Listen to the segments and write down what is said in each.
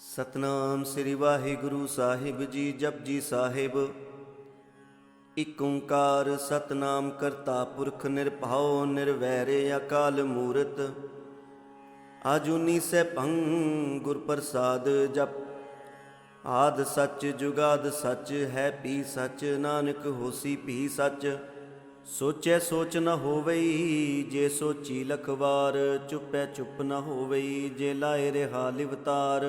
ਸਤਨਾਮ ਸ੍ਰੀ ਵਾਹਿਗੁਰੂ ਸਾਹਿਬ ਜੀ ਜਪਜੀ ਸਾਹਿਬ। ਇਕ ਓੰਕਾਰ ਸਤਨਾਮ ਕਰਤਾ ਪੁਰਖ ਨਿਰਭਉ, ਨਿਰਵੈਰੇ ਅਕਾਲ ਮੂਰਤ। ਆਜੂਨੀ ਸੈਭੰ ਗੁਰ ਪ੍ਰਸਾਦ ਜਪ। ਆਦ ਸੱਚ ਜੁਗਾਦ ਸੱਚ ਹੈ ਪੀ ਸੱਚ, ਨਾਨਕ ਹੋਸੀ ਭੀ ਸੱਚ। ਸੋਚੈ ਸੋਚ ਨ ਹੋਵਈ, ਜੇ ਸੋਚੀ ਲਖਵਾਰ, ਚੁੱਪੈ ਚੁੱਪ ਨ ਹੋਵਈ, ਜੇ ਲਾਏ ਰਹਾ ਲਿਵਤਾਰ।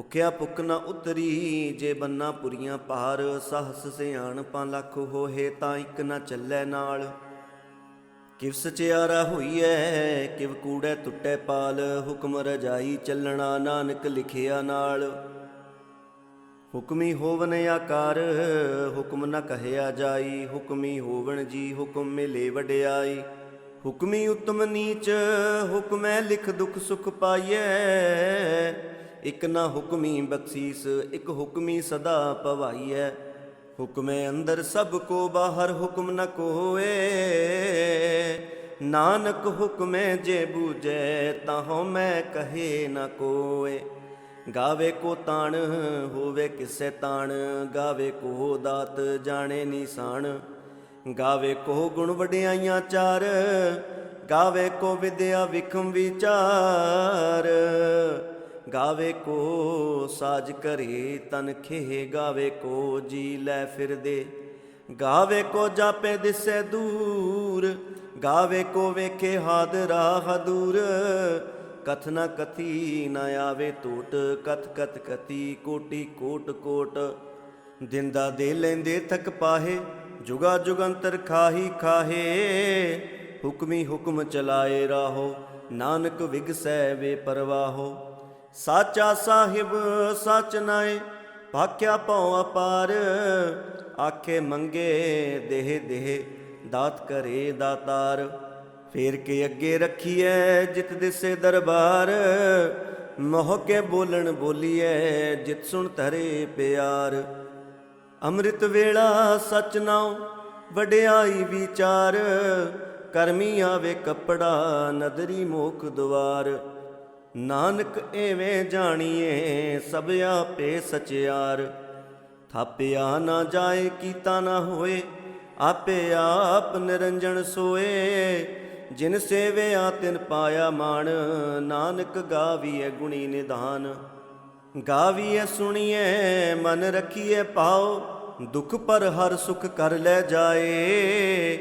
ਭੁਖਿਆ ਭੁੱਖ ਨਾ ਉਤਰੀ, ਜੇ ਬੰਨਾ ਪੁਰੀਆਂ ਪਾਰ, ਸਹਸ ਸਿਆਣਪਾਂ ਲੱਖ ਹੋਏ ਤਾਂ ਇੱਕ ਨਾ ਚੱਲੈ ਨਾਲ। ਕਿਵ ਸਚਿਆਰਾ ਹੋਈਐ, ਕਿਵ ਕੂੜੈ ਟੁੱਟੈ ਪਾਲ, ਹੁਕਮ ਰਜਾਈ ਚੱਲਣਾ ਨਾਨਕ ਲਿਖਿਆ ਨਾਲ। ਹੁਕਮੀ ਹੋਵਨ ਆਕਾਰ, ਹੁਕਮ ਨ ਕਹਿਆ ਜਾਈ, ਹੁਕਮੀ ਹੋਵਣ ਜੀ ਹੁਕਮ ਮਿਲੇ ਵਡਿਆਈ। ਹੁਕਮੀ ਉਤਮ ਨੀਚ, ਹੁਕਮੈ ਲਿਖ ਦੁਖ ਸੁਖ ਪਾਈਐ ਇਕ ਨਾ ਹੁਕਮੀ ਬਖਸ਼ੀਸ, ਇਕ ਹੁਕਮੀ ਸਦਾ ਪਵਾਈਐ। ਹੁਕਮੇ ਅੰਦਰ ਸਭ ਕੋ ਬਾਹਰ ਹੁਕਮ ਨ ਕੋਏ। ਨਾਨਕ ਹੁਕਮੇ ਜੇ ਬੂਝੈ, ਤਾਹੋ ਮੈਂ ਕਹੇ ਨ ਕੋਏ। ਗਾਵੇ ਕੋ ਤਾਣ, ਹੋਵੇ ਕਿਸੇ ਤਾਣ। ਗਾਵੇ ਕੋ ਦਾਤ, ਜਾਣੇ ਨਿਸ਼ਾਨ। ਗਾਵੇ ਕੋ ਗੁਣ ਵਡਿਆਈਆਂ ਚਾਰ। ਗਾਵੇ ਕੋ ਵਿਦਿਆ ਵਿਖਮ ਵਿਚਾਰ। ਗਾਵੇ ਕੋ ਸਾਜ ਕਰੇ ਤਨ ਖੇ ਗਾਵੇ ਕੋ ਜੀ ਲੈ ਫਿਰਦੇ। ਗਾਵੇ ਕੋ ਜਾਪੇ ਦਿਸੈ ਦੂਰ, ਗਾਵੇ ਕੋ ਵੇਖੇ ਹਾਦਰਾ। ਹਦੂਰ ਕਥਨਾ ਕਥੀ ਨਾ ਆਵੇ ਟੂਟ, ਕਥ ਕਥ ਕਤੀ ਕੋਟੀ ਕੋਟ ਕੋਟ। ਦਿੰਦਾ ਦੇ ਲੈਂਦੇ ਥਕ ਪਾਹੇ, ਜੁਗਾ ਜੁਗੰਤਰ ਖਾਹੀ ਖਾਹੇ। ਹੁਕਮੀ ਹੁਕਮ ਚਲਾਏ ਰਾਹੋ, ਨਾਨਕ ਵਿਗਸੈ ਵੇ ਪਰਵਾਹੋ। ਸਾਚਾ ਸਾਹਿਬ ਸਚ ਨਾਏ, ਭਾਖਿਆ ਪਉ ਅਪਾਰ। ਆਖੇ ਮੰਗੇ ਦੇਹ ਦੇਹ, ਦਾਤ ਕਰੇ ਦਾਤਾਰ। ਫੇਰ ਕੇ ਅੱਗੇ ਰੱਖੀਐ ਜਿਤ ਦਿਸੇ ਦਰਬਾਰ। ਮੋਹ ਕੇ ਬੋਲਣ ਬੋਲੀਐ ਜਿਤ ਸੁਣ ਧਰੇ ਪਿਆਰ। ਅੰਮ੍ਰਿਤ ਵੇਲਾ ਸਚ ਨਾਉ, ਵਡਿਆਈ ਵਿਚਾਰ। ਕਰਮੀ ਆਵੇ ਕਪੜਾ, ਨਦਰੀ ਮੋਖ ਦੁਆਰ। ਨਾਨਕ ਐਵੇਂ ਜਾਣੀਏ, ਸਭ ਆਪੇ ਸਚਿਆਰ। ਥਾਪਿਆ ਨਾ ਜਾਏ, ਕੀਤਾ ਨਾ ਹੋਏ, ਆਪੇ ਆਪ ਨਿਰੰਜਨ ਸੋਏ। ਜਿਨ ਸੇਵਿਆ, ਤਿਨ ਪਾਇਆ ਮਾਣ, ਨਾਨਕ ਗਾਵੀਏ ਗੁਣੀ ਨਿਧਾਨ। ਗਾਵੀਏ ਸੁਣੀਐ, ਮਨ ਰਖੀਐ ਪਾਉ ਦੁਖ ਪਰ ਹਰ ਸੁਖ ਕਰ ਲੈ ਜਾਏ।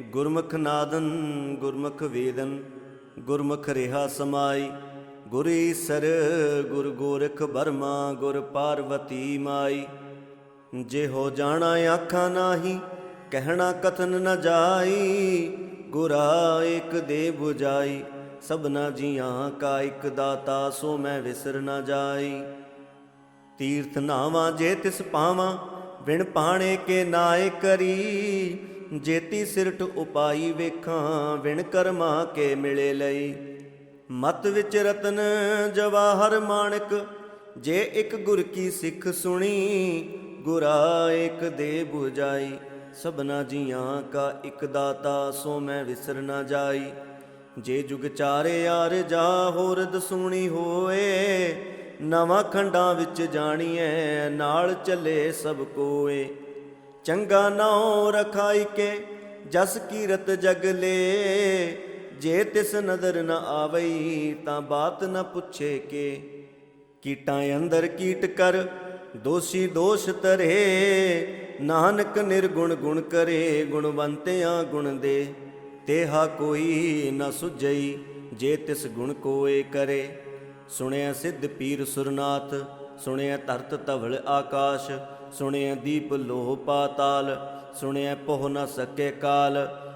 ਗੁਰਮੁਖ ਨਾਦਨ, ਗੁਰਮੁਖ ਵੇਦਨ, ਗੁਰਮੁਖ ਰਿਹਾ ਸਮਾਈ। ਗੁਰ ਈਸਰ ਗੁਰ ਗੋਰਖ ਬਰਮਾ, ਗੁਰ ਪਾਰਵਤੀ ਮਾਈ। ਜੇ ਹੋ ਜਾਣਾ ਆਖਾਂ ਨਾਹੀ, ਕਹਿਣਾ ਕਥਨ ਨ ਜਾਈ। ਗੁਰਾ ਇੱਕ ਦੇ 부ਜਾਈ ਸਭਨਾ ਜੀਆਂ ਕਾ ਇੱਕ ਦਾਤਾ, ਸੋ ਮੈਂ ਵਿਸਰ ਨ ਜਾਈ। ਤੀਰਥ ਨਾਵਾਂ ਜੇ ਤਿਸ ਪਾਵਾਂ ਵਿਣ ਪਾਣੇ ਕੇ ਨਾਏ ਕਰੀ। ਜੇਤੀ ਸਿਰਟ ਉਪਾਈ ਵੇਖਾਂ ਵਿਣ ਕਰਮਾ ਕੇ ਮਿਲੇ ਲਈ। ਮਤ ਵਿੱਚ ਰਤਨ ਜਵਾਹਰ ਮਾਣਕ, ਜੇ ਇੱਕ ਗੁਰ ਕੀ ਸਿੱਖ ਸੁਣੀ, ਗੁਰਾ ਇੱਕ ਦੇ 부ਜਾਈ ਸਭਨਾ ਜੀਆਂ ਕਾ ਇੱਕ ਦਾਤਾ ਸੋ ਮੈਂ ਵਿਸਰ ਨਾ ਜਾਈ। ਜੇ ਜੁਗ ਚਾਰੇ ਯਾਰ ਜਾ ਹੋਰ ਦਸੂਣੀ ਹੋਏ, ਨਵਾਂ ਖੰਡਾਂ ਵਿੱਚ ਜਾਣੀਐ, ਨਾਲ ਚੱਲੇ ਸਭ ਕੋਏ। ਚੰਗਾ ਨਾਉ ਰਖਾਈ ਕੇ, ਜਸ ਕੀਰਤ ਜਗ ਲੇ ਜੇ ਤਿਸ ਨਦਰ ਨ ਆਵਈ ਤਾਂ ਬਾਤ ਨ ਪੁੱਛੇ ਕੇ। ਕੀਟਾਂ ਅੰਦਰ ਕੀਟ ਕਰ, ਦੋਸ਼ੀ ਦੋਸ਼ ਤਰੇ ਨਾਨਕ ਨਿਰਗੁਣ ਗੁਣ ਕਰੇ, ਗੁਣਵੰਤਿਆਂ ਗੁਣ ਦੇ। ਤੇਹਾ ਕੋਈ ਨ ਸੁਝਈ, ਜੇ ਤਿਸ ਗੁਣ ਕੋਏ ਕਰੇ। ਸੁਣਿਆ ਸਿੱਧ ਪੀਰ ਸੁਰਨਾਥ, ਸੁਣਿਆ ਧਰਤ ਧਵਲ ਆਕਾਸ਼। ਸੁਣਿਆ ਦੀਪ ਲੋਹ ਪਾਤਾਲ, ਸੁਣਿਆ ਪੋਹ ਨ ਸਕੇ ਕਾਲ।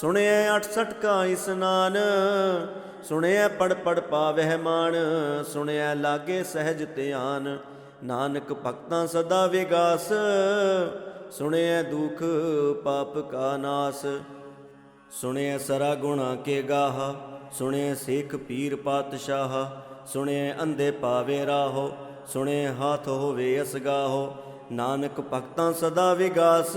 ਸੁਣਿਆ 68 ਕਾ ਇਸਨਾਨ ਸੁਣਿਆ ਪੜ ਪੜ ਪਾਵਹਿ ਮਾਨ ਸੁਣਿਆ ਲਾਗੇ ਸਹਿਜ ਧਿਆਨ, ਨਾਨਕ ਭਗਤਾਂ ਸਦਾ ਵਿਗਾਸ, ਸੁਣਿਐ ਦੁਖ ਪਾਪ ਕਾ ਨਾਸ, ਸੁਣਿਐ ਸਰਾ ਗੁਣਾ ਕੇ ਗਾਹਾ, ਸੁਣਿਐ ਸਿੱਖ ਪੀਰ ਪਾਤਸ਼ਾਹ, ਸੁਣਿਐ ਅੰਧੇ ਪਾਵੇ ਰਾਹੋ, ਸੁਣਿਐ ਹਾਥ ਹੋਵੇ ਅਸਗਾਹੋ, ਨਾਨਕ ਭਗਤਾਂ ਸਦਾ ਵਿਗਾਸ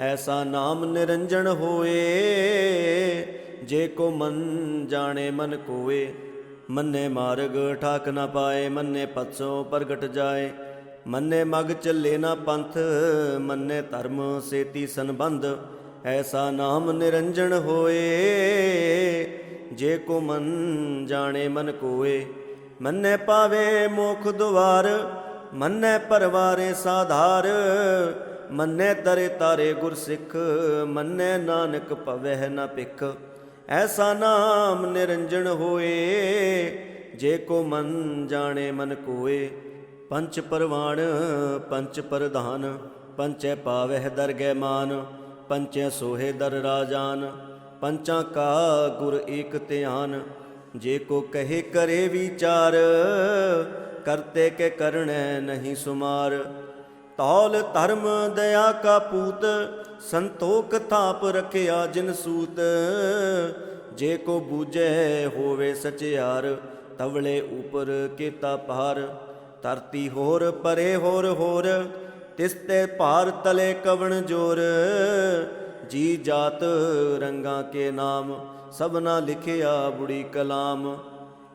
ਐਸਾ ਨਾਮ ਨਿਰੰਜਨ ਹੋਏ, ਜੇ ਕੋ ਮਨ ਜਾਣੇ ਮਨ ਕੋਏ। ਮੰਨੇ ਮਾਰਗ ਠਾਕ ਨਾ ਪਾਏ, ਮੰਨੇ ਪਤਸੋਂ ਪ੍ਰਗਟ ਜਾਏ। ਮੰਨੇ ਮਗ ਚੱਲੇ ਨਾ ਪੰਥ, ਮੰਨੇ ਧਰਮ ਸੇਤੀ ਸੰਬੰਧ। ਐਸਾ ਨਾਮ ਨਿਰੰਜਨ ਹੋਏ, ਜੇ ਕੋ ਮਨ ਜਾਣੇ ਮਨ ਕੋਏ। ਮੰਨੇ ਪਾਵੇ ਮੋਖ ਦੁਆਰ, ਮੰਨੇ ਪਰਵਾਰੇ ਸਾਧਾਰ। ਮੰਨੈ ਤਰੇ ਤਾਰੇ ਗੁਰ ਸਿੱਖ ਮੰਨੇ ਨਾਨਕ ਭਵਹਿ ਨਾ ਭਿਖ। ਐਸਾ ਨਾਮ ਨਿਰੰਜਨ ਹੋਏ, ਜੇ ਕੋ ਮਨ ਜਾਣੇ ਮਨ ਕੋਏ। ਪੰਚ ਪਰਵਾਣ, ਪੰਚ ਪ੍ਰਧਾਨ, ਪੰਚੈ ਪਾਵਹਿ ਦਰਗਹਿ ਮਾਨ, ਪੰਚੈ ਸੋਹੇ ਦਰ ਰਾਜਾਨ। ਪੰਚਾਂ ਕਾ ਗੁਰ ਏਕ ਧਿਆਨ, ਜੇ ਕੋ ਕਹੇ ਕਰੇ ਵਿਚਾਰ, ਕਰਤੇ ਕੇ ਕਰਣੈ ਨਹੀਂ ਸੁਮਾਰ। ਤੌਲ ਧਰਮ ਦਇਆ ਕਾ ਪੂਤ, ਸੰਤੋਖ ਥਾਪ ਰਖਿਆ ਜਿਨ ਸੂਤ। ਜੇ ਕੋ ਬੂਝੈ ਹੋਵੇ ਸਚਿਆਰ, ਤਵਲੇ ਉਪਰ ਕੀਤਾ ਪਾਰ ਧਰਤੀ ਹੋਰ ਪਰੇ ਹੋਰ ਹੋਰ, ਤਿਸ ਤੇ ਭਾਰ ਤਲੇ ਕਵਣ ਜੋਰ। ਜੀ ਜਾਤ ਰੰਗਾ ਕੇ ਨਾਮ, ਸਭਨਾ ਲਿਖਿਆ ਬੁੜੀ ਕਲਾਮ।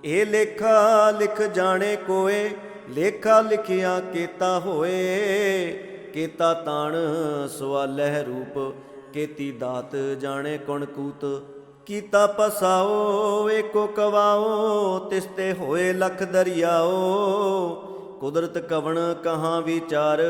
ਇਹ ਲੇਖਾ ਲਿਖ ਜਾਣੇ ਕੋਏ ਲੇਖਾ ਲਿਖਿਆ ਕੀਤਾ ਹੋਏ, ਕੀਤਾ ਤਾਣ ਸਵਾਲਹਿ ਰੂਪ, ਕੀਤੀ ਦਾਤ ਜਾਣੇ ਕੁਣ ਕੂਤ। ਕੀਤਾ ਪਸਾਓ, ਏਕੋ ਕਵਾਓ ਤਿਸਤੇ ਹੋਏ ਲਖ ਦਰਿਆਓ। ਕੁਦਰਤ ਕਵਣ ਕਹਾਂ ਵਿਚਾਰ,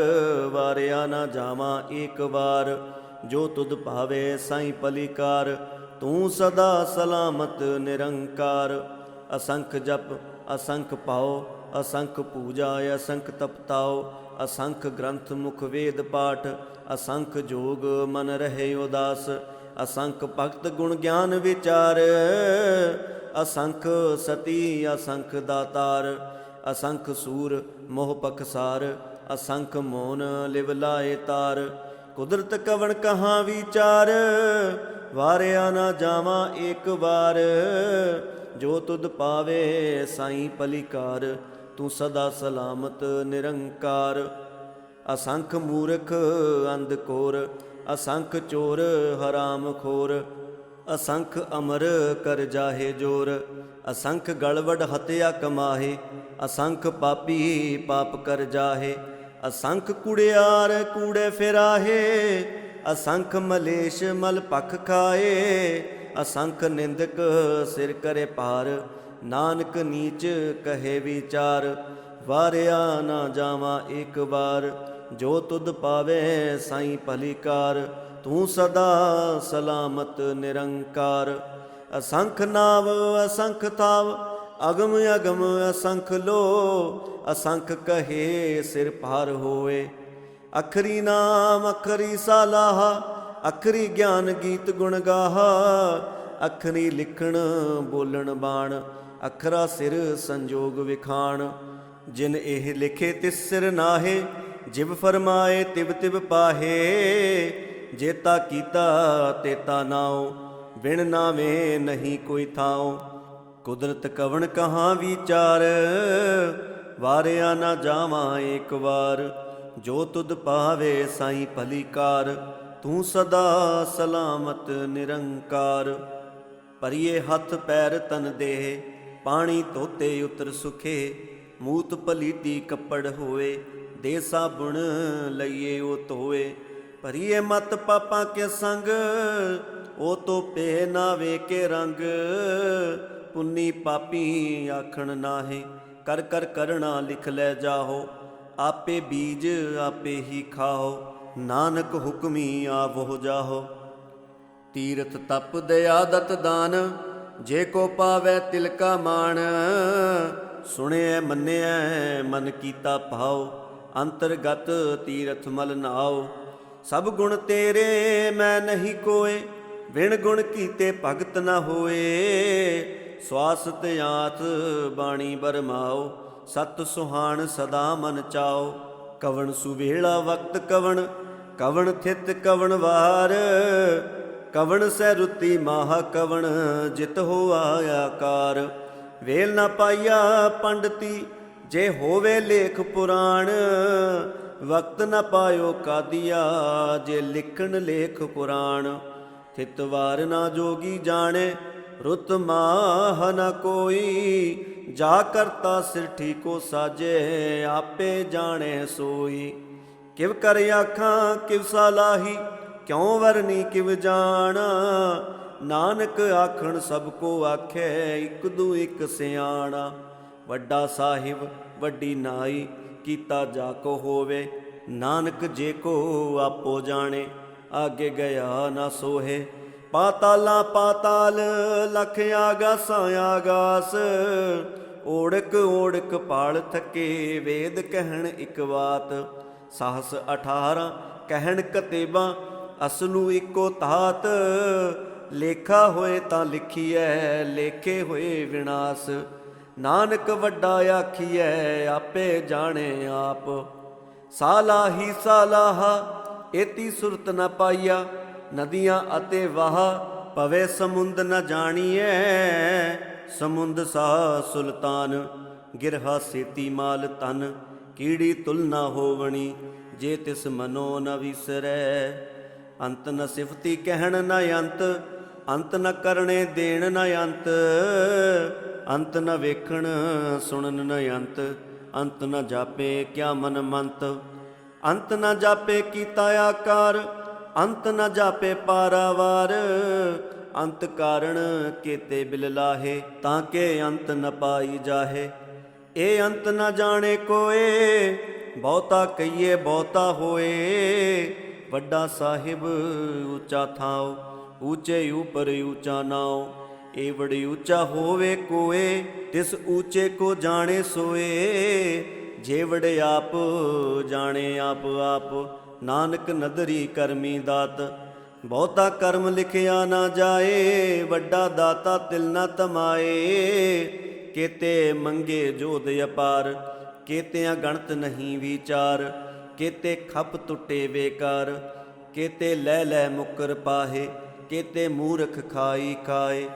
ਵਾਰਿਆ ਨਾ ਜਾਵਾਂ ਏਕ ਵਾਰ। ਜੋ ਤੁਧ ਭਾਵੇ ਸਾਈ ਪਲੀਕਾਰ, ਤੂੰ ਸਦਾ ਸਲਾਮਤ ਨਿਰੰਕਾਰ। ਅਸੰਖ ਜਪ, ਅਸੰਖ ਪਾਓ ਅਸੰਖ ਪੂਜਾ, ਅਸੰਖ ਤਪਤਾਓ, ਅਸੰਖ ਗ੍ਰੰਥ ਮੁਖ ਵੇਦ ਪਾਠ, ਅਸੰਖ ਜੋਗ ਮਨ ਰਹੇ ਉਦਾਸ, ਅਸੰਖ ਭਗਤ ਗੁਣ ਗਿਆਨ ਵਿਚਾਰ, ਅਸੰਖ ਸਤੀ, ਅਸੰਖ ਦਾਤਾਰ, ਅਸੰਖ ਸੂਰ ਮੋਹ ਪਖਸਾਰ, ਅਸੰਖ ਮੋਨ ਲਿਵ ਲਾਏ ਤਾਰ, ਕੁਦਰਤ ਕਵਣ ਕਹਾਂ ਵਿਚਾਰ, ਵਾਰਿਆ ਨਾ ਜਾਵਾਂ ਇੱਕ ਵਾਰ, ਜੋ ਤੁਧ ਪਾਵੇ ਸਾਈਂ ਪਲਿਕਾਰ ਤੂੰ ਸਦਾ ਸਲਾਮਤ, ਨਿਰੰਕਾਰ। ਅਸੰਖ ਮੂਰਖ, ਅੰਧ ਕੋਰ। ਅਸੰਖ ਚੋਰ, ਹਰਾਮ ਖੋਰ। ਅਸੰਖ ਅਮਰ, ਕਰ ਜਾਹੇ ਜੋਰ। ਅਸੰਖ ਗਲਵੜ ਹਤਿਆ ਕਮਾਹੇ। ਅਸੰਖ ਪਾਪੀ ਪਾਪ ਕਰ ਜਾਹੇ। ਅਸੰਖ ਕੁੜਿਆਰ ਕੂੜੇ ਫਿਰਾਹੇ। ਅਸੰਖ ਮਲੇਸ਼ ਮਲ ਪਖ ਖਾਏ। ਅਸੰਖ ਨਿੰਦਕ ਸਿਰ ਕਰੇ ਪਾਰ ਨਾਨਕ ਨੀਚ ਕਹੇ ਵਿਚਾਰ, ਵਾਰਿਆ ਨਾ ਜਾਵਾਂ ਇੱਕ ਵਾਰ। ਜੋ ਤੁਧ ਪਾਵੇ ਸਾਈ ਭਲੀਕਾਰ, ਤੂੰ ਸਦਾ ਸਲਾਮਤ ਨਿਰੰਕਾਰ। ਅਸੰਖ ਨਾਵ, ਅਸੰਖ ਥਾਵ, ਅਗਮ ਅਗਮ ਅਸੰਖ ਲੋ, ਅਸੰਖ ਕਹੇ ਸਿਰ ਭਾਰ ਹੋਏ। ਅਖਰੀ ਨਾਮ, ਅਖਰੀ ਸਾਲਾਹ, ਅਖਰੀ ਗਿਆਨ ਗੀਤ ਗੁਣ ਗਾਹਾ। ਅਖਰੀ ਲਿਖਣ, ਬੋਲਣ ਬਾਣ ਅਖਰਾ ਸਿਰ ਸੰਜੋਗ ਵਿਖਾਣ, ਜਿਨ ਇਹ ਲਿਖੇ ਤਿਸ ਸਿਰ ਨਾਹੇ, ਜਿਵ ਫਰਮਾਏ ਤਿਵ ਤਿਵ ਪਾਹੇ ਜੇਤਾ ਕੀਤਾ ਤੇਤਾ ਨਾਉ, ਬਿਨ ਨਾਵੇਂ ਨਹੀਂ ਕੋਈ ਥਾਉ। ਕੁਦਰਤ ਕਵਣ ਕਹਾਂ ਵਿਚਾਰ, ਵਾਰਿਆ ਨਾ ਜਾਵਾਂ ਇੱਕ ਵਾਰ, ਜੋ ਤੁਧ ਪਾਵੇ ਸਾਈ ਭਲੀਕਾਰ, ਤੂੰ ਸਦਾ ਸਲਾਮਤ ਨਿਰੰਕਾਰ। ਪਰਿਏ ਹੱਥ ਪੈਰ ਤਨ ਦੇਹ ਪਾਣੀ ਧੋਤੇ ਉਤਰ ਸੁਖੇ, ਮੂਤ ਪਲੀਤੀ ਕੱਪੜ ਹੋਏ ਦੇ ਸਾਬੁਣ ਲਈਏ ਉਹ ਧੋਏ ਭਰੀਏ ਮਤ ਪਾਪਾਂ ਕੇ ਸੰਗ, ਉਹ ਤੋ ਪੇ ਨਾ ਵੇਕੇ ਰੰਗ। ਪੁੰਨੀ ਪਾਪੀ ਆਖਣ ਨਾਹੇ, ਕਰ ਕਰ ਕਰਣਾ ਲਿਖ ਲੈ ਜਾਹੋ। ਆਪੇ ਬੀਜ ਆਪੇ ਹੀ ਖਾਓ ਨਾਨਕ ਹੁਕਮੀ ਆਵੋ ਜਾਹੋ। ਤੀਰਥ ਤਪ ਦੇ ਆਦਤ ਦਾਨ ਜੇ ਕੋ ਪਾਵੈ ਤਿਲਕਾ ਮਾਣ, ਸੁਣਿਐ ਮੰਨਿਐ ਮਨ ਕੀਤਾ ਭਾਉ, ਅੰਤਰਗਤ ਤੀਰਥ ਮਲ ਨਾਉ। ਸਭ ਗੁਣ ਤੇਰੇ ਮੈਂ ਨਹੀਂ ਕੋਏ ਵਿਣ ਗੁਣ ਕੀਤੇ ਭਗਤ ਨਾ ਹੋਏ। ਸਵਾਸ ਤੇ ਆਤ ਬਾਣੀ ਬਰਮਾਓ ਸਤ ਸੁਹਾਣ ਸਦਾ ਮਨ ਚਾਓ ਕਵਣ ਸੁਵੇਲਾ ਵਕਤ ਕਵਣ ਕਵਣ ਥਿਤ ਕਵਣ ਵਾਰ ਕਵਣ ਸੈ ਰੁੱਤੀ ਮਾਹ ਕਵਣ, ਜਿਤ ਹੋਆ ਆਕਾਰ ਵੇਲ ਨਾ ਪਾਈਆ ਪੰਡਤੀ, ਜੇ ਹੋਵੇ ਲੇਖ ਪੁਰਾਣ, ਵਕਤ ਨਾ ਪਾਇਓ ਕਾਦੀਆ, ਜੇ ਲਿਖਣ ਲੇਖ ਪੁਰਾਣ। ਥਿਤ ਵਾਰ ਨਾ ਜੋਗੀ ਜਾਣੇ, ਰੁਤ ਮਾਹ ਨਾ ਕੋਈ। ਜਾ ਕਰਤਾ ਸਿਰ ਠੀਕੋ ਸਾਜੇ, ਆਪੇ ਜਾਣੇ ਸੋਈ। ਕਿਵ ਕਰ ਆਖਾਂ, ਕਿਵ ਸਲਾਹੀ ਕਿਉ ਵਰਨੀ ਕਿਵ ਜਾਣਾ? ਨਾਨਕ ਆਖਣ, ਸਭ ਕੋ ਆਖੇ, ਇਕ ਦੂ ਇਕ ਸਿਆਣਾ। ਵੱਡਾ ਸਾਹਿਬ, ਵੱਡੀ ਨਾਈ, ਕੀਤਾ ਜਾ ਕੋ ਹੋਵੇ। ਨਾਨਕ ਜੇ ਕੋ ਆਪੋ ਜਾਣੇ, ਆਗੇ ਗਿਆ ਨਾ ਸੋਹੇ। ਪਾਤਾਲਾ ਪਾਤਾਲ, ਲਖ ਆਗਾਸਾਂ ਆਗਾਸ। ਓੜਕ ਓੜਕ ਪਾਲ ਥਕੇ, ਵੇਦ ਕਹਿਣ ਇਕ ਬਾਤ ਸਾਹਸ 18 ਕਹਿਣ ਕਤੇਬਾਂ ਅਸਲੂ ਇੱਕੋ ਤਾਤ ਲੇਖਾ ਹੋਏ ਤਾਂ ਲਿਖੀਐ, ਲੇਖੇ ਹੋਏ ਵਿਨਾਸ਼। ਨਾਨਕ ਵੱਡਾ ਆਖੀਐ, ਆਪੇ ਜਾਣੇ ਆਪ। ਸਾਲਾਹੀ ਸਾਲਾਹਾ ਏਤੀ ਸੁਰਤ ਨ ਪਾਈਆ, ਨਦੀਆਂ ਅਤੇ ਵਾਹ ਪਵੇ ਸਮੁੰਦ ਨ ਜਾਣੀਐ, ਸਮੁੰਦ ਸਾ ਸੁਲਤਾਨ। ਗਿਰਹਾ ਸੇਤੀ ਮਾਲ ਤਨ ਕੀੜੀ ਤੁਲ ਨਾ ਹੋਵਣੀ, ਜੇ ਤਿਸ ਮਨੋ ਨ ਵਿਸਰੈ। ਅੰਤ ਨ ਸਿਫਤੀ ਕਹਿਣ ਨ ਅੰਤ ਅੰਤ ਨ ਕਰਨੇ ਦੇਣ ਨ ਅੰਤ ਅੰਤ ਨ ਵੇਖਣ ਸੁਣਨ ਨ ਅੰਤ ਅੰਤ ਨ ਜਾਪੇ ਕਿਆ ਮਨ ਮੰਤ। ਅੰਤ ਨ ਜਾਪੇ ਕੀਤਾ ਆਕਾਰ, ਅੰਤ ਨ ਜਾਪੇ ਪਾਰਾਵਾਰ, ਅੰਤ ਕਾਰਣ ਕੀਤੇ ਬਿਲ ਲਾਹੇ, ਤਾਂ ਕੇ ਅੰਤ ਨ ਪਾਈ ਜਾਹੇ। ਇਹ ਅੰਤ ਨ ਜਾਣੇ ਕੋਏ, ਬਹੁਤਾ ਕਈਏ ਬਹੁਤਾ ਹੋਏ ਵੱਡਾ ਸਾਹਿਬ ਉੱਚਾ ਥਾਉ ਉੱਚੇ ਉਪਰ ਉੱਚਾ ਨਾਉ ਇਹ ਬੜੀ ਉੱਚਾ ਹੋਵੇ ਕੋਏ, ਤਿਸ ਉੱਚੇ ਕੋ ਜਾਣੇ ਸੋਏ। ਜੇ ਵੜੇ ਆਪ ਜਾਣੇ ਆਪ ਆਪ, ਨਾਨਕ ਨਦਰੀ ਕਰਮੀ ਦਾਤ। ਬਹੁਤਾ ਕਰਮ ਲਿਖਿਆ ਨਾ ਜਾਏ, ਵੱਡਾ ਦਾਤਾ ਤਿਲ ਨਾ ਤਮਾਏ। ਕੇਤੇ ਮੰਗੇ ਜੋਦ ਅਪਾਰ, ਕੇਤਿਆਂ ਗਣਤ ਨਹੀਂ ਵਿਚਾਰ। ਕੀਤੇ ਖੱਪ ਟੁੱਟੇ ਬੇਕਾਰ, ਕੀਤੇ ਲੈ ਲੈ ਮੁਕਰ ਪਾਹੇ, ਕੀਤੇ ਮੂਰਖ ਖਾਈ ਖਾਏ।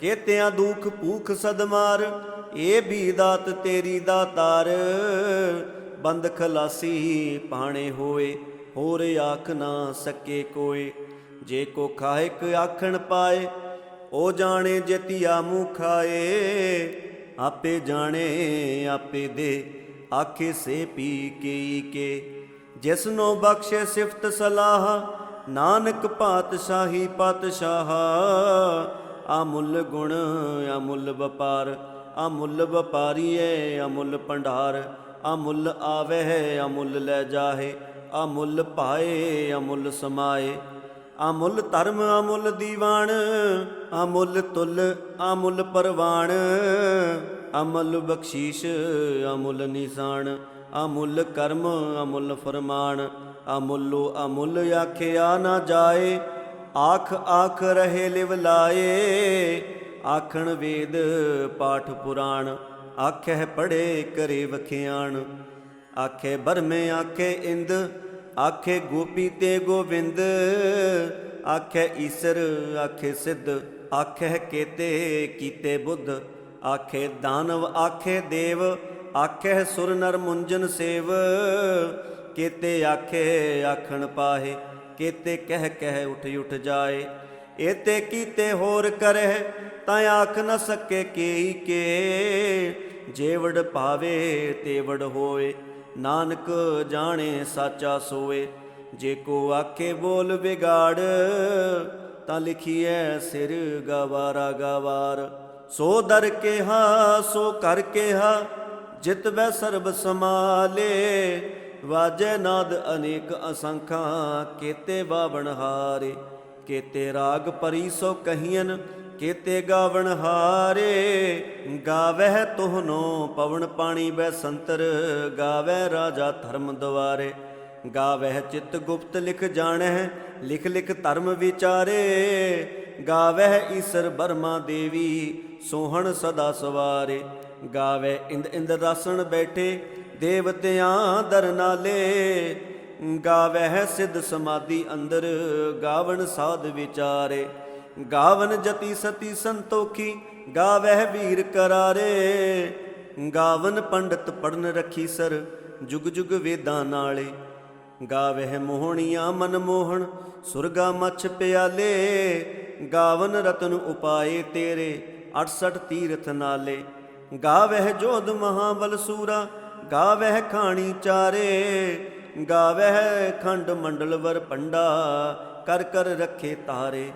ਕੇਤਿਆਂ ਦੁਖ ਭੂਖ ਸਦਮਾਰ ਇਹ ਵੀ ਦਾਤ ਤੇਰੀ ਦਾਤਾਰ। ਬੰਦ ਖਲਾਸੀ ਪਾਣੇ ਹੋਏ, ਹੋਰ ਆਖ ਨਾ ਸਕੇ ਕੋਏ। ਜੇ ਕੋ ਖਾਇਕ ਆਖਣ ਪਾਏ, ਉਹ ਜਾਣੇ ਜਤੀਆ ਮੂੰਹ ਖਾਏ। ਆਪੇ ਜਾਣੇ, ਆਪੇ ਦੇ, ਆਖੇ ਸੇ ਪੀ ਕੇ ਕੇ। ਜਿਸਨੋ ਬਖਸ਼ੇ ਸਿਫਤ ਸਲਾਹ, ਨਾਨਕ ਪਾਤਸ਼ਾਹੀ ਪਾਤਸ਼ਾਹ। ਅਮੁੱਲ ਗੁਣ, ਅਮੁੱਲ ਵਪਾਰ, ਅਮੁੱਲ ਵਪਾਰੀਏ, ਅਮੁੱਲ ਭੰਡਾਰ। ਅਮੁੱਲ ਆਵਹਿ ਅਮੁੱਲ ਲੈ ਜਾਹੇ। ਅਮੁੱਲ ਭਾਏ ਅਮੁੱਲ ਸਮਾਏ। ਅਮੁੱਲ ਧਰਮ, ਅਮੁੱਲ ਦੀਵਾਨ। ਅਮੁੱਲ ਤੁਲ, ਅਮੁੱਲ ਪਰਵਾਨ। ਅਮੁੱਲ ਬਖਸ਼ੀਸ਼, ਅਮੁੱਲ ਨਿਸ਼ਾਨ। ਅਮੁੱਲ ਕਰਮ, ਅਮੁੱਲ ਫਰਮਾਨ, ਅਮੁੱਲੋ ਅਮੁੱਲ ਆਖਿਆ ਨਾ ਜਾਏ, ਆਖ ਆਖ ਰਹੇ ਲਿਵ ਲਾਏ। ਆਖਣ ਵੇਦ, ਪਾਠ ਪੁਰਾਣ ਆਖੇ ਪੜੇ ਕਰੇ ਵਖਿਆਣ। ਆਖੇ ਬਰਮੇ ਆਖੇ ਇੰਦ, ਆਖੇ ਗੋਪੀ ਤੇ ਗੋਵਿੰਦ। ਆਖੇ ਈਸਰ, ਆਖੇ ਸਿੱਧ ਆਖੇ ਕੇਤੇ ਕੀਤੇ ਬੁੱਧ। ਆਖੇ ਦਾਨਵ, ਆਖੇ ਦੇਵ ਆਖੇ ਸੁਰ ਨਰ ਮੁੰਜਨ ਸੇਵ, ਕੀਤੇ ਆਖੇ ਆਖਣ ਪਾਹੇ, ਕੀਤੇ ਕਹਿ ਕਹਿ ਉਠ ਉਠ ਜਾਏ। ਏਤੇ ਕੀਤੇ ਹੋਰ ਕਰੇ ਤਾਂ ਆਖ ਨ ਸਕੇ ਕੀ ਕੇ। ਜੇਵੜ ਪਾਵੇ ਤੇਵੜ ਹੋਏ, ਨਾਨਕ ਜਾਣੇ ਸਾਚਾ ਸੋਏ। ਜੇ ਕੋ ਆਖੇ ਬੋਲ ਵਿਗਾੜ, ਤਾਂ ਲਿਖੀਐ ਸਿਰ ਗਵਾਰਾ ਗਵਾਰ। ਸੋ ਦਰ ਕੇ ਕਿਹਾ ਸੋ ਕਰ ਕੇ ਕਿਹਾ ਜਿਤ ਬੈ ਸਰਬ ਸਮਾਲੇ ਵਾਜੈ ਨਾਦ ਅਨੇਕ ਅਸੰਖਾਂ, ਕੇਤੇ ਬਾਵਣ ਹਾਰੇ, ਕੇਤੇ ਰਾਗ ਪਰੀ ਸੋ ਕਹੀਨ ਕੇਤੇ ਗਾਵਣ ਹਾਰੇ। ਗਾਵਹਿ ਤੋਹਨੋ ਪਵਨ ਪਾਣੀ ਬੈ ਸੰਤਰ ਗਾਵੈ ਰਾਜਾ ਧਰਮ ਦਵਾਰੇ। ਗਾਵਹਿ ਚਿਤ ਗੁਪਤ ਲਿਖ ਜਾਣਹਿ, ਲਿਖ ਲਿਖ ਧਰਮ ਵਿਚਾਰੇ। ਗਾਵਹਿ ਈਸਰ ਬਰਮਾ ਦੇਵੀ, ਸੋਹਣ ਸਦਾ ਸਵਾਰੇ। ਗਾਵੇ ਇੰਦ ਇੰਦਰਾਸਣ ਬੈਠੇ ਦੇਵਤਿਆਂ ਦਰਨਾਲੇ। ਨਾਲੇ ਗਾਵਹਿ ਸਿੱਧ ਸਮਾਧੀ ਅੰਦਰ, ਗਾਵਣ ਸਾਧ ਵਿਚਾਰੇ। ਗਾਵਨ ਜਤੀ ਸਤੀ ਸੰਤੋਖੀ ਗਾਵਹਿ ਵੀਰ ਕਰਾਰੇ। ਗਾਵਨ ਪੰਡਤ ਪੜਨ ਰੱਖੀ ਸਰ, ਜੁਗ ਜੁਗ ਵੇਦਾਂ ਨਾਲੇ। ਗਾਵਹਿ ਮੋਹਣੀਆਂ ਮਨ ਮੋਹਣ, ਸੁਰਗਾ ਮਛ ਪਿਆਲੇ। ਗਾਵਨ ਰਤਨ ਉਪਾਏ ਤੇਰੇ 68 ਤੀਰਥ ਨਾਲੇ। ਗਾਵਹਿ ਜੋਧ ਮਹਾਬਲ ਸੂਰਾ, ਗਾਵਹਿ ਖਾਣੀ ਚਾਰੇ, ਗਾਵਹਿ ਖੰਡ ਮੰਡਲ ਵਰ ਪੰਡਾ, ਕਰ ਕਰ ਰੱਖੇ ਤਾਰੇ।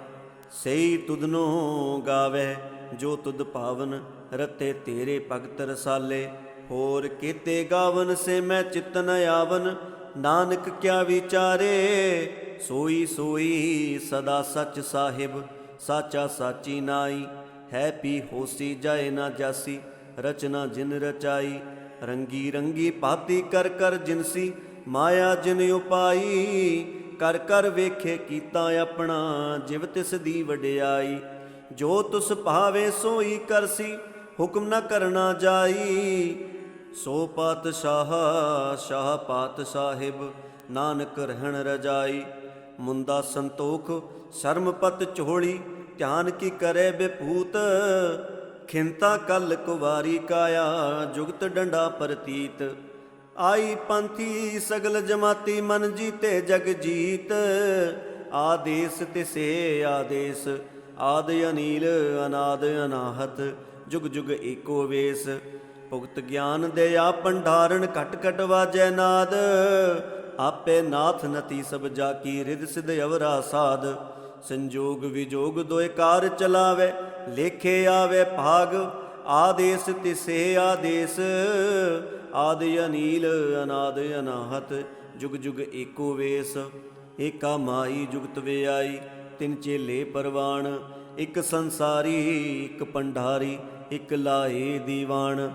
ਸਈ ਤੁਧਨੋ ਗਾਵਹਿ ਜੋ ਤੁਧ ਪਾਵਨ, ਰਤੇ ਤੇਰੇ ਭਗਤ ਰਸਾਲੇ। ਹੋਰ ਕੀਤੇ ਗਾਵਨ ਸੇ ਮੈਂ ਚਿਤ ਨ ਆਵਨ, ਨਾਨਕ ਕਿਆ ਵਿਚਾਰੇ। ਸੋਈ ਸੋਈ ਸਦਾ ਸੱਚ ਸਾਹਿਬ, ਸਾਚਾ ਸਾਚੀ ਨਾਈ, ਹੈ ਪੀ ਹੋਸੀ ਜਾਏ ਨਾ ਜਾਸੀ। ਰਚਨਾ ਜਿਨ ਰਚਾਈ, ਰੰਗੀ ਰੰਗੀ ਪਾਤੀ ਕਰ ਕਰ ਜਿਨਸੀ, ਮਾਇਆ ਜਿਨ ਉਪਾਈ, ਕਰ ਕਰ ਵੇਖੇ ਕੀਤਾ ਆਪਣਾ, ਜਿਵ ਤਿਸ ਦੀ ਵਡਿਆਈ। ਜੋ ਤੁਸ ਭਾਵੇ ਸੋਈ ਕਰਸੀ, ਹੁਕਮ ਨਾ ਕਰਨਾ ਜਾਈ। ਸੋ ਪਾਤਸ਼ਾਹ, ਸ਼ਾਹ ਪਾਤ ਸਾਹਿਬ ਨਾਨਕ ਰਹਿਣ ਰਜਾਈ। ਮੁੰਦਾ ਸੰਤੋਖ, ਸ਼ਰਮਪਤ ਝੋਲੀ, ਧਿਆਨ ਕੀ ਕਰੇ ਬਿਪੂਤ। ਖਿੰਤਾ ਕਲ ਕੁਵਾਰੀ ਕਾਇਆ, ਜੁਗਤ ਡੰਡਾ ਪ੍ਰਤੀਤ। ਆਈ ਪੰਥੀ ਸਗਲ ਜਮਾਤੀ ਮਨ ਜੀਤੇ ਜਗ ਜੀਤ। ਆਦੇਸ ਤਿਸੇ ਆਦੇਸ, ਆਦ ਅਨੀਲ, ਅਨਾਦ ਅਨਾਹਤ, ਜੁਗ ਜੁਗ ਏਕੋ ਵੇਸ। ਭੁਗਤ ਗਿਆਨ ਦੇ ਆ ਭੰਡਾਰਨ ਘਟ ਘਟ ਵਾਜੈ ਨਾਦ। ਆਪੇ ਨਾਥ ਨਤੀ ਸਭ ਜਾ ਕੀ ਰਿਦ ਸਿਧ ਅਵਰਾ ਸਾਧ ਸੰਜੋਗ ਵਿਜੋਗ ਦੋਇ ਕਾਰ ਚਲਾਵੇ ਲੇਖੇ ਆਵੇ ਭਾਗ, ਆਦੇਸ ਤਿਸੇ ਆਦੇਸ। ਆਦ ਅਨੀਲ, ਅਨਾਦ ਅਨਾਹਤ, ਜੁਗ ਜੁਗ ਏਕੋ ਵੇਸ। ਏਕਾ ਮਾਈ ਜੁਗਤ ਵੇ ਆਈ ਤਿਨ ਚੇਲੇ ਪਰਵਾਣ। ਇੱਕ ਸੰਸਾਰੀ, ਇੱਕ ਪੰਡਾਰੀ, ਇੱਕ ਲਾਏ ਦੀਵਾਨ।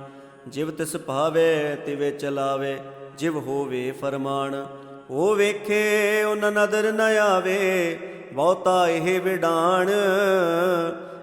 ਜਿਵ ਤਿਸ ਭਾਵੇ, ਤਿਵੇ ਚਲਾਵੇ, ਜਿਵ ਹੋਵੇ ਫਰਮਾਨ। ਉਹ ਵੇਖੇ ਉਹਨਾਂ ਨਦਰ ਨ ਆਵੇ, ਬਹੁਤਾ ਇਹ ਵਿਡਾਣ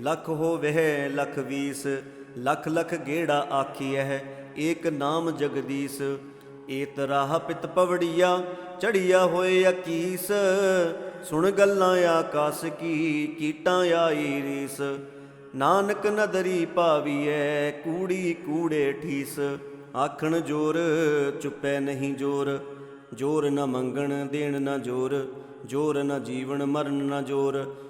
ਲਖ ਹੋਵੇ ਲਖ ਵੀਸ, ਲਖ ਲਖ ਗੇੜਾ ਆਖੀਐ ਏਕ ਨਾਮ ਜਗਦੀਸ਼। ਏਤ ਰਾਹ ਪਿਤ ਪਵੜੀਆ, ਚੜੀਆ ਹੋਏ ਅਕੀਸ। ਸੁਣ ਗੱਲਾਂ ਆਕਾਸ ਕੀ, ਕੀਟਾਂ ਆਈ ਰੀਸ। ਨਾਨਕ ਨਦਰੀ ਭਾਵੀਐ, ਕੂੜੀ ਕੂੜੇ ਠੀਸ। ਆਖਣ ਜੋਰ, ਚੁੱਪੈ ਨਹੀਂ ਜੋਰ। ਜੋਰ ਨਾ ਮੰਗਣ, ਦੇਣ ਨਾ ਜੋਰ। ਜੋਰ ਨਾ ਜੀਵਨ ਮਰਨ ਨਾ ਜੋਰ।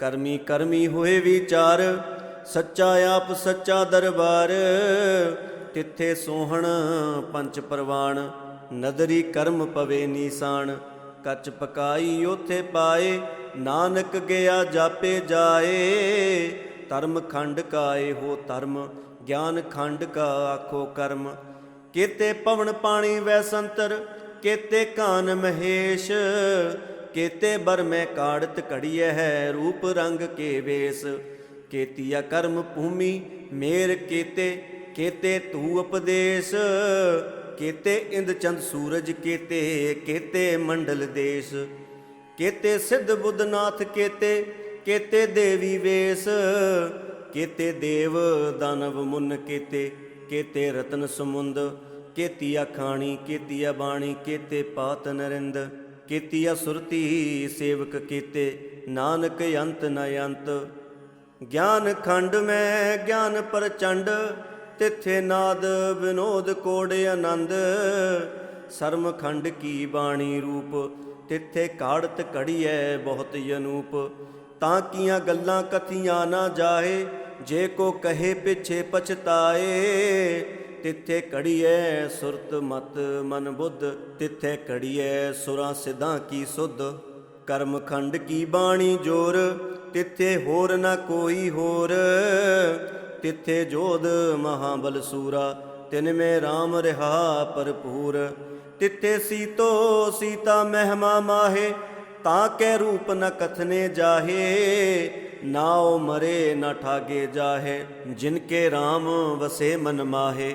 ਕਰਮੀ ਕਰਮੀ ਹੋਏ ਵਿਚਾਰ, ਸੱਚਾ ਆਪ ਸੱਚਾ ਦਰਬਾਰ। ਤਿੱਥੇ ਸੋਹਣ ਪੰਚ ਪਰਵਾਨ ਨਦਰੀ ਕਰਮ ਪਵੇ ਨੀਸਾਨ ਕੱਚ ਪਕਾਈ ਉਥੇ ਪਾਏ, ਨਾਨਕ ਗਿਆ ਜਾਪੇ ਜਾਏ। ਧਰਮ ਖੰਡ ਕਾਏ ਹੋ ਧਰਮ, ਗਿਆਨ ਖੰਡ ਕਾ ਆਖੋ ਕਰਮ। ਕੇਤੇ ਪਵਨ ਪਾਣੀ ਵੈ ਸੰਤਰ, ਕੇਤੇ ਕਾਨ ਮਹੇਸ਼। ਕੇਤੇ ਬਰ ਮੈਂ ਕਾੜਤ ਘੜੀਐ ਹੈ, ਰੂਪ ਰੰਗ ਕੇ ਵੇਸ। ਕੇਤੀਆ ਕਰਮ ਭੂਮੀ, ਮੇਰ ਕੇਤੇ ਕੇਤੇ ਤੂ ਉਪਦੇਸ਼। ਕੇਤੇ ਇੰਦ ਚੰਦ ਸੂਰਜ ਕੇਤੇ ਕੇਤੇ ਮੰਡਲ ਦੇਸ਼। ਕੇਤੇ ਸਿੱਧ ਬੁੱਧਨਾਥ ਕੇਤੇ ਕੇਤੇ ਦੇਵੀ ਵੇਸ। ਕੇਤੇ ਦੇਵ ਦਾਨਵ ਮੁੰਨ ਕੇਤੇ ਕੇਤੇ ਰਤਨ ਸਮੁੰਦ। ਕੇਤੀਆ ਖਾਣੀ, ਕੇਤੀਆ ਬਾਣੀ, ਕੇਤੇ ਪਾਤ ਨਰਿੰਦ। ਕੇਤੀਆ ਸੁਰਤੀ, ਸੇਵਕ ਕੀਤੇ। ਨਾਨਕ ਅੰਤ ਨ ਅੰਤ। ਗਿਆਨ ਖੰਡ ਮੈਂ, ਗਿਆਨ ਪ੍ਰਚੰਡ। ਤਿੱਥੇ ਨਾਦ ਵਿਨੋਦ ਕੋੜ ਆਨੰਦ। ਸਰਮ ਖੰਡ ਕੀ ਬਾਣੀ ਰੂਪ। ਤਿੱਥੇ ਕਾੜਤ ਘੜੀਐ ਬਹੁਤ ਅਨੂਪ। ਤਾਂ ਕੀਆਂ ਗੱਲਾਂ ਕਥੀਆਂ ਨਾ ਜਾਏ, ਜੇ ਕੋ ਕਹੇ ਪਿਛੇ ਪਛਤਾਏ। ਤਿੱਥੇ ਘੜੀਐ ਸੁਰਤ ਮਤ ਮਨ ਬੁੱਧ, ਤਿੱਥੇ ਘੜੀਐ ਸੁਰਾਂ ਸਿਧਾਂ ਕੀ ਸੁਧ। ਕਰਮ ਖੰਡ ਕੀ ਬਾਣੀ ਜੋਰ, ਤਿੱਥੇ ਹੋਰ ਨਾ ਕੋਈ ਹੋਰ। ਤਿੱਥੇ ਜੋਧ ਮਹਾਬਲ ਸੂਰਾ, ਤਿਨ ਮੇ RAM ਰਹਾ ਭਰਪੂਰ। ਤਿੱਥੇ ਸੀਤੋ ਸੀਤਾ ਮਹਿਮਾ ਮਾਹੇ, ਤਾਂ ਕੈ ਰੂਪ ਨ ਕਥਨੇ ਜਾਹੇ। ਨਾ ਨਾਉ ਮਰੇ ਨਾ ਠਾਗੇ ਜਾਹੇ, ਜਿਨ ਕੇ RAM ਵਸੇ ਮਨ ਮਾਹੇ।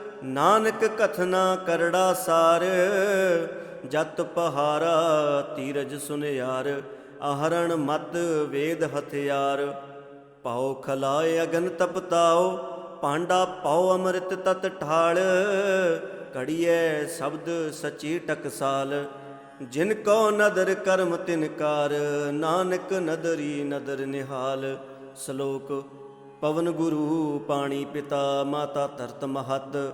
ਨਾਨਕ ਕਥਨਾ ਕਰੜਾ ਸਾਰ, ਜਤ ਪਹਾਰਾ ਤੀਰਜ ਸੁਨਿਆਰ ਆਹਰਣ ਮਤ ਵੇਦ ਹਥਿਆਰ। ਪਾਉ ਖਲਾਏ ਅਗਨ ਤਪਤਾਓ ਪਾਂਡਾ ਪਾਉ ਅੰਮ੍ਰਿਤ ਤਤ ਠਾਲ। ਕੜੀਐ ਸ਼ਬਦ ਸਚੀ ਟਕਸਾਲ। ਜਿਨ ਕੋ ਨਦਰ ਕਰਮ ਤਿਨਕਾਰ ਨਾਨਕ ਨਦਰੀ ਨਦਰ ਨਿਹਾਲ। ਸ਼ਲੋਕ, ਪਵਨ ਗੁਰੂ, ਪਾਣੀ ਪਿਤਾ, ਮਾਤਾ ਧਰਤ ਮਹਤ।